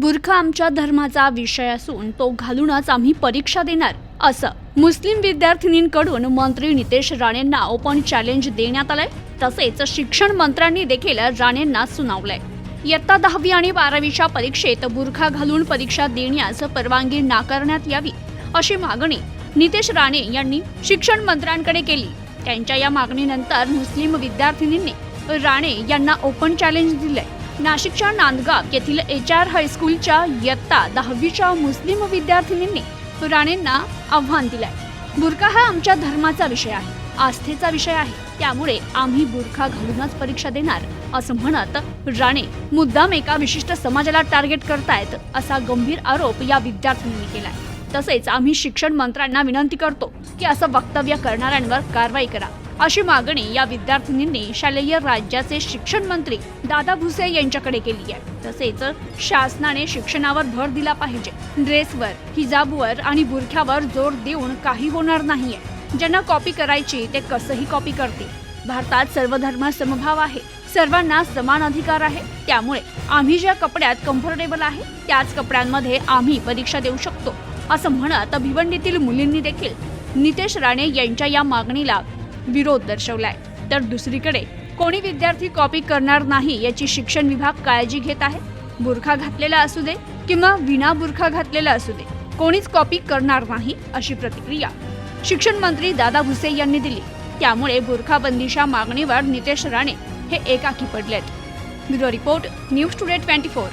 बुरखा आमच्या धर्माचा विषय असून तो घालूनच आम्ही परीक्षा देणार असं मुस्लिम विद्यार्थिनींकडून मंत्री नितेश राणेंना ओपन चॅलेंज देण्यात आलंय. तसेच शिक्षण मंत्र्यांनी देखील राणेंना सुनावलंय. इयत्ता दहावी आणि बारावीच्या परीक्षेत बुरखा घालून परीक्षा देण्यास परवानगी नाकारण्यात यावी अशी मागणी नितेश राणे यांनी शिक्षण मंत्र्यांकडे केली. त्यांच्या या मागणीनंतर मुस्लिम विद्यार्थिनींनी राणे यांना ओपन चॅलेंज दिलंय. नाशिकच्या नांदगाव येथील एच आर हायस्कूलच्या इयत्ता दहावीच्या मुस्लिम विद्यार्थिनींनी राणेंना आव्हान दिलंय. बुरखा हा आमच्या धर्माचा विषय आहे आस्थेचा विषय आहे. त्यामुळे आम्ही बुरखा घालूनच परीक्षा देणार असं म्हणत राणे मुद्दाम एका विशिष्ट समाजाला टार्गेट करतायत असा गंभीर आरोप या विद्यार्थिनींनी केलाय. तसेच आम्ही शिक्षण मंत्र्यांना विनंती करतो की असं वक्तव्य करणाऱ्यांवर कारवाई करा. अशी मागणी या विद्यार्थिनींनी शालेय राज्याचे शिक्षण मंत्री दादा भुसे यांच्याकडे केली आहे. तसेच शासनाने शिक्षणावर भर दिला पाहिजे. ड्रेसवर हिजाबवर आणि बुरख्यावर जोर देऊन काही होणार नाहीये. ज्यांना कॉपी करायची ते कसंही कॉपी करतील. भारतात सर्व धर्म समभाव आहे. सर्वांना समान अधिकार आहे. त्यामुळे आम्ही ज्या कपड्यात कम्फर्टेबल आहे त्याच कपड्यांमध्ये आम्ही परीक्षा देऊ शकतो असं म्हणत भिवंडीतील मुलींनी देखील. नितेश राणे यांच्या या मागणीला विरोध दर्शवलाय. तर दुसरीकडे कोणी विद्यार्थी कॉपी करणार नाही याची शिक्षण विभाग काळजी घेत आहे? बुरखा घातलेला असू दे किंवा विना बुरखा घातलेला असू दे कोणीच कॉपी करणार नाही अशी प्रतिक्रिया शिक्षण मंत्री दादा भुसे यांनी दिली. त्यामुळे बुरखा बंदीच्या मागणीवर नितेश राणे हे एकाकी पडलेत. Bureau report news today twenty four.